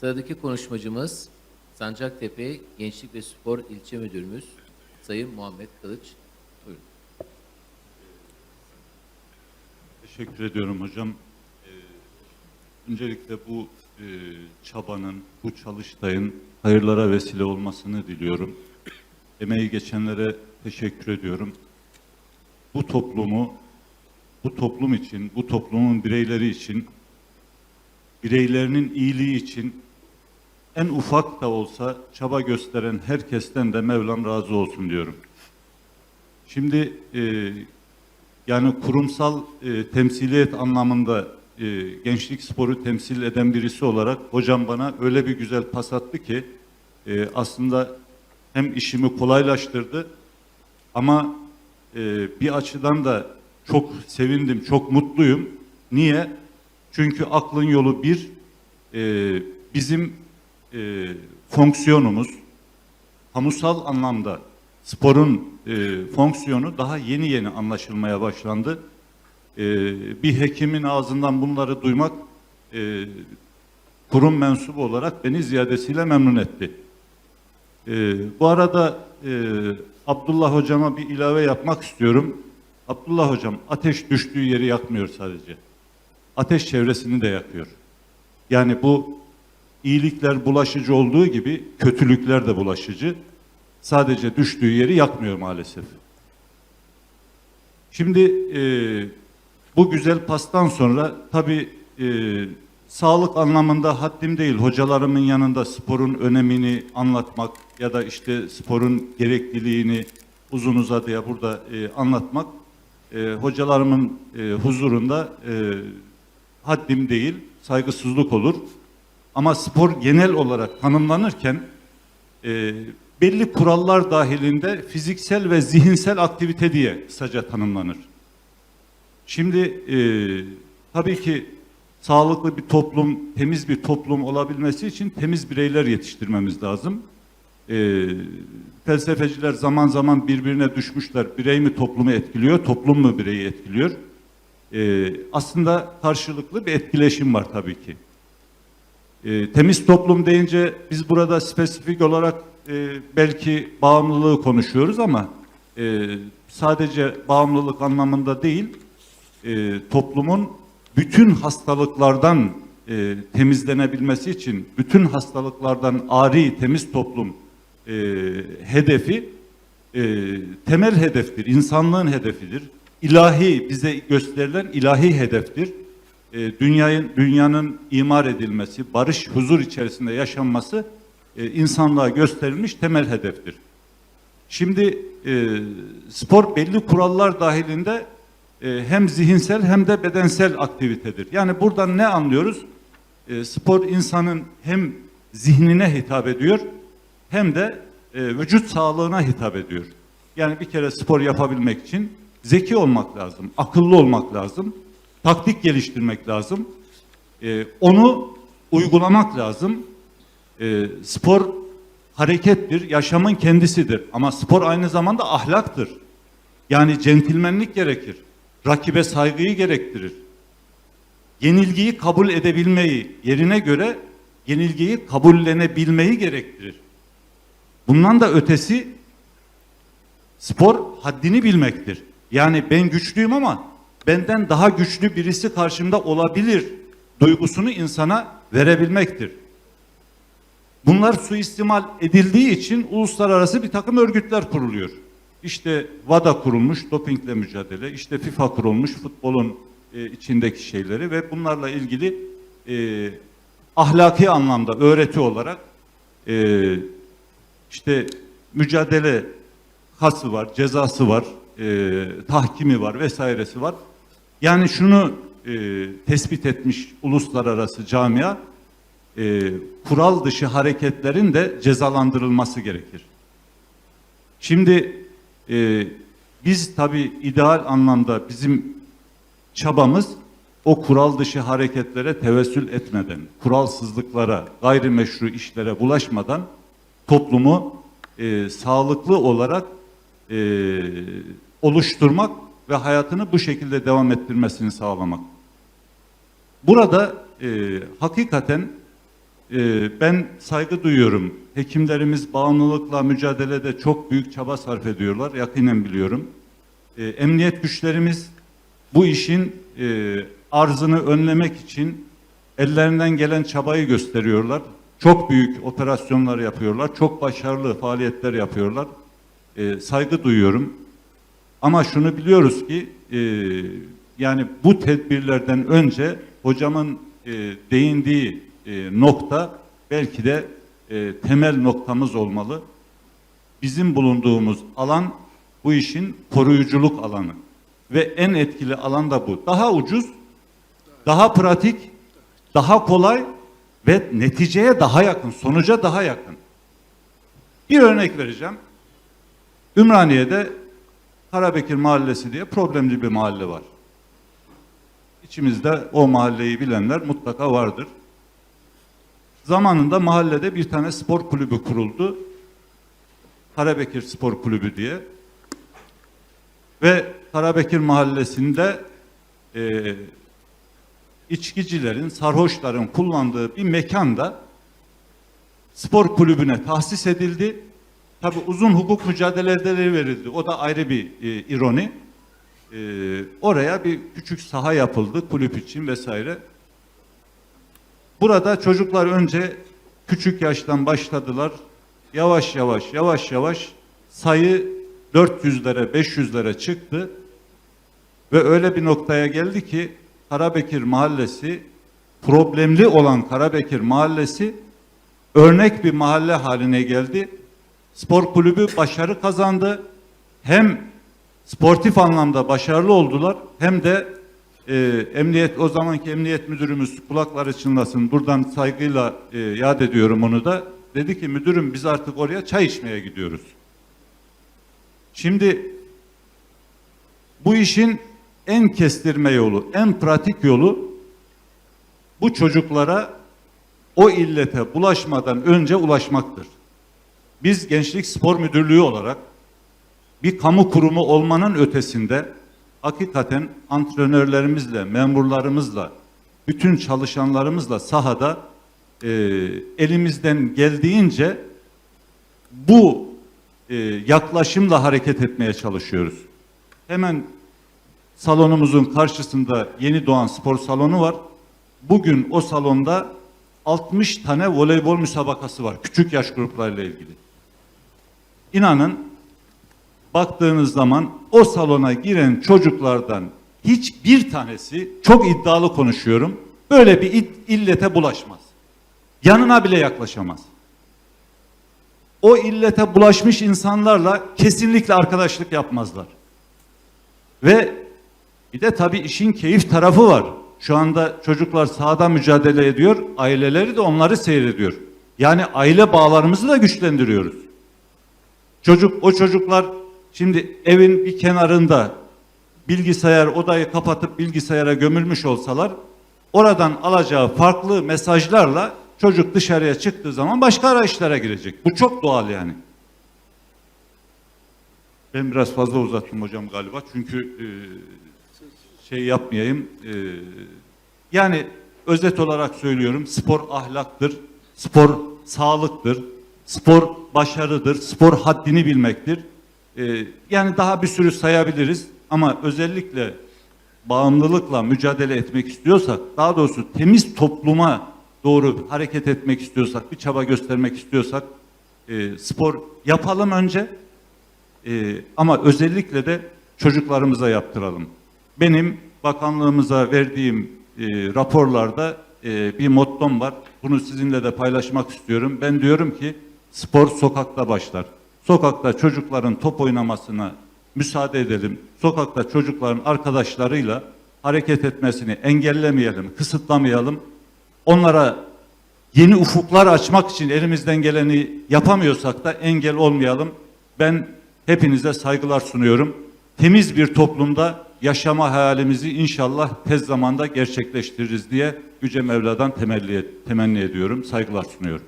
Sıradaki konuşmacımız Sancaktepe Gençlik ve Spor İlçe Müdürümüz Sayın Muhammed Kılıç. Buyurun. Teşekkür ediyorum hocam. Ee, öncelikle bu e, çabanın, bu çalıştayın hayırlara vesile olmasını diliyorum. Emeği geçenlere teşekkür ediyorum. Bu toplumu, bu toplum için, bu toplumun bireyleri için, bireylerinin iyiliği için en ufak da olsa çaba gösteren herkesten de Mevlam razı olsun diyorum. Şimdi e, yani kurumsal e, temsiliyet anlamında e, gençlik sporu temsil eden birisi olarak hocam bana öyle bir güzel pas attı ki e, aslında hem işimi kolaylaştırdı ama e, bir açıdan da çok sevindim, çok mutluyum. Niye? Çünkü aklın yolu bir, e, bizim e, fonksiyonumuz, kamusal anlamda sporun e, fonksiyonu daha yeni yeni anlaşılmaya başlandı. E, bir hekimin ağzından bunları duymak e, kurum mensubu olarak beni ziyadesiyle memnun etti. E, bu arada e, Abdullah hocama bir ilave yapmak istiyorum. Abdullah hocam ateş düştüğü yeri yakmıyor sadece. Ateş çevresini de yakıyor. Yani bu iyilikler bulaşıcı olduğu gibi kötülükler de bulaşıcı. Sadece düştüğü yeri yakmıyor maalesef. Şimdi e, bu güzel pastan sonra tabii e, sağlık anlamında haddim değil. Hocalarımın yanında sporun önemini anlatmak ya da işte sporun gerekliliğini uzun uzadıya burada e, anlatmak e, hocalarımın e, huzurunda e, haddim değil, saygısızlık olur. Ama spor genel olarak tanımlanırken e, belli kurallar dahilinde fiziksel ve zihinsel aktivite diye kısaca tanımlanır. Şimdi e, tabii ki sağlıklı bir toplum, temiz bir toplum olabilmesi için temiz bireyler yetiştirmemiz lazım. E, felsefeciler zaman zaman birbirine düşmüşler. Birey mi toplumu etkiliyor, toplum mu bireyi etkiliyor? E, aslında karşılıklı bir etkileşim var tabii ki. E, temiz toplum deyince biz burada spesifik olarak e, belki bağımlılığı konuşuyoruz ama e, sadece bağımlılık anlamında değil, e, toplumun bütün hastalıklardan e, temizlenebilmesi için, bütün hastalıklardan ari, temiz toplum e, hedefi e, temel hedeftir, insanlığın hedefidir. İlahi, bize gösterilen ilahi hedeftir e, dünyanın dünyanın imar edilmesi, barış, huzur içerisinde yaşanması e, insanlığa gösterilmiş temel hedeftir. Şimdi e, spor belli kurallar dahilinde e, hem zihinsel hem de bedensel aktivitedir. Yani buradan ne anlıyoruz? E, spor insanın hem zihnine hitap ediyor hem de e, vücut sağlığına hitap ediyor. Yani bir kere spor yapabilmek için zeki olmak lazım, akıllı olmak lazım taktik geliştirmek lazım. Ee, onu uygulamak lazım. Ee, spor harekettir, yaşamın kendisidir. Ama spor aynı zamanda ahlaktır. Yani centilmenlik gerekir. Rakibe saygıyı gerektirir. Yenilgiyi kabul edebilmeyi, yerine göre yenilgiyi kabullenebilmeyi gerektirir. Bundan da ötesi spor haddini bilmektir. Yani ben güçlüyüm ama benden daha güçlü birisi karşımda olabilir duygusunu insana verebilmektir. Bunlar suistimal edildiği için uluslararası bir takım örgütler kuruluyor. İşte WADA kurulmuş, dopingle mücadele, işte FIFA kurulmuş, futbolun e, içindeki şeyleri ve bunlarla ilgili e, ahlaki anlamda öğreti olarak e, işte mücadele hası var, cezası var, e, tahkimi var vesairesi var. Yani şunu e, tespit etmiş uluslararası camia, e, kural dışı hareketlerin de cezalandırılması gerekir. Şimdi e, biz tabi ideal anlamda bizim çabamız o kural dışı hareketlere tevessül etmeden, kuralsızlıklara, gayrimeşru işlere bulaşmadan toplumu e, sağlıklı olarak e, oluşturmak ve hayatını bu şekilde devam ettirmesini sağlamak. Burada e, hakikaten e, ben saygı duyuyorum. Hekimlerimiz bağımlılıkla mücadelede çok büyük çaba sarf ediyorlar. Yakinen biliyorum. E, emniyet güçlerimiz bu işin e, arzını önlemek için ellerinden gelen çabayı gösteriyorlar. Çok büyük operasyonlar yapıyorlar. Çok başarılı faaliyetler yapıyorlar. E, saygı duyuyorum. Ama şunu biliyoruz ki e, yani bu tedbirlerden önce hocamın e, değindiği e, nokta belki de e, temel noktamız olmalı. Bizim bulunduğumuz alan bu işin koruyuculuk alanı ve en etkili alan da bu. Daha ucuz, daha pratik, daha kolay ve neticeye daha yakın, sonuca daha yakın. Bir örnek vereceğim. Ümraniye'de Karabekir Mahallesi diye problemli bir mahalle var. İçimizde o mahalleyi bilenler mutlaka vardır. Zamanında mahallede bir tane spor kulübü kuruldu. Karabekir Spor Kulübü diye. Ve Karabekir Mahallesi'nde e, içkicilerin, sarhoşların kullandığı bir mekanda spor kulübüne tahsis edildi. Tabi uzun hukuk mücadeleleri verildi. O da ayrı bir e, ironi. E, oraya bir küçük saha yapıldı kulüp için vesaire. Burada çocuklar önce küçük yaştan başladılar. Yavaş yavaş yavaş yavaş sayı 400'lere 500'lere çıktı. Ve öyle bir noktaya geldi ki Karabekir Mahallesi problemli olan Karabekir Mahallesi örnek bir mahalle haline geldi. Spor kulübü başarı kazandı. Hem sportif anlamda başarılı oldular hem de e, emniyet o zamanki emniyet müdürümüz kulakları çınlasın buradan saygıyla e, yad ediyorum onu da dedi ki müdürüm biz artık oraya çay içmeye gidiyoruz. Şimdi bu işin en kestirme yolu, en pratik yolu bu çocuklara o illete bulaşmadan önce ulaşmaktır. Biz Gençlik Spor Müdürlüğü olarak bir kamu kurumu olmanın ötesinde hakikaten antrenörlerimizle, memurlarımızla, bütün çalışanlarımızla sahada e, elimizden geldiğince bu e, yaklaşımla hareket etmeye çalışıyoruz. Hemen salonumuzun karşısında yeni doğan spor salonu var. Bugün o salonda 60 tane voleybol müsabakası var. Küçük yaş gruplarıyla ilgili. İnanın baktığınız zaman o salona giren çocuklardan hiçbir tanesi çok iddialı konuşuyorum. Böyle bir illete bulaşmaz. Yanına bile yaklaşamaz. O illete bulaşmış insanlarla kesinlikle arkadaşlık yapmazlar. Ve bir de tabii işin keyif tarafı var. Şu anda çocuklar sahada mücadele ediyor, aileleri de onları seyrediyor. Yani aile bağlarımızı da güçlendiriyoruz. Çocuk o çocuklar şimdi evin bir kenarında bilgisayar odayı kapatıp bilgisayara gömülmüş olsalar oradan alacağı farklı mesajlarla çocuk dışarıya çıktığı zaman başka arayışlara girecek. Bu çok doğal yani. Ben biraz fazla uzattım hocam galiba çünkü e, şey yapmayayım. e, yani özet olarak söylüyorum spor ahlaktır, spor sağlıktır, spor başarıdır, spor haddini bilmektir. E, yani daha bir sürü sayabiliriz ama özellikle bağımlılıkla mücadele etmek istiyorsak, daha doğrusu temiz topluma doğru hareket etmek istiyorsak, bir çaba göstermek istiyorsak e, spor yapalım önce. Ee, ama özellikle de çocuklarımıza yaptıralım. Benim bakanlığımıza verdiğim e, raporlarda e, bir mottom var. Bunu sizinle de paylaşmak istiyorum. Ben diyorum ki spor sokakta başlar. Sokakta çocukların top oynamasına müsaade edelim. Sokakta çocukların arkadaşlarıyla hareket etmesini engellemeyelim, kısıtlamayalım. Onlara yeni ufuklar açmak için elimizden geleni yapamıyorsak da engel olmayalım. Ben hepinize saygılar sunuyorum. Temiz bir toplumda yaşama hayalimizi inşallah tez zamanda gerçekleştiririz diye Yüce Mevla'dan temelli, temenni ediyorum. Saygılar sunuyorum.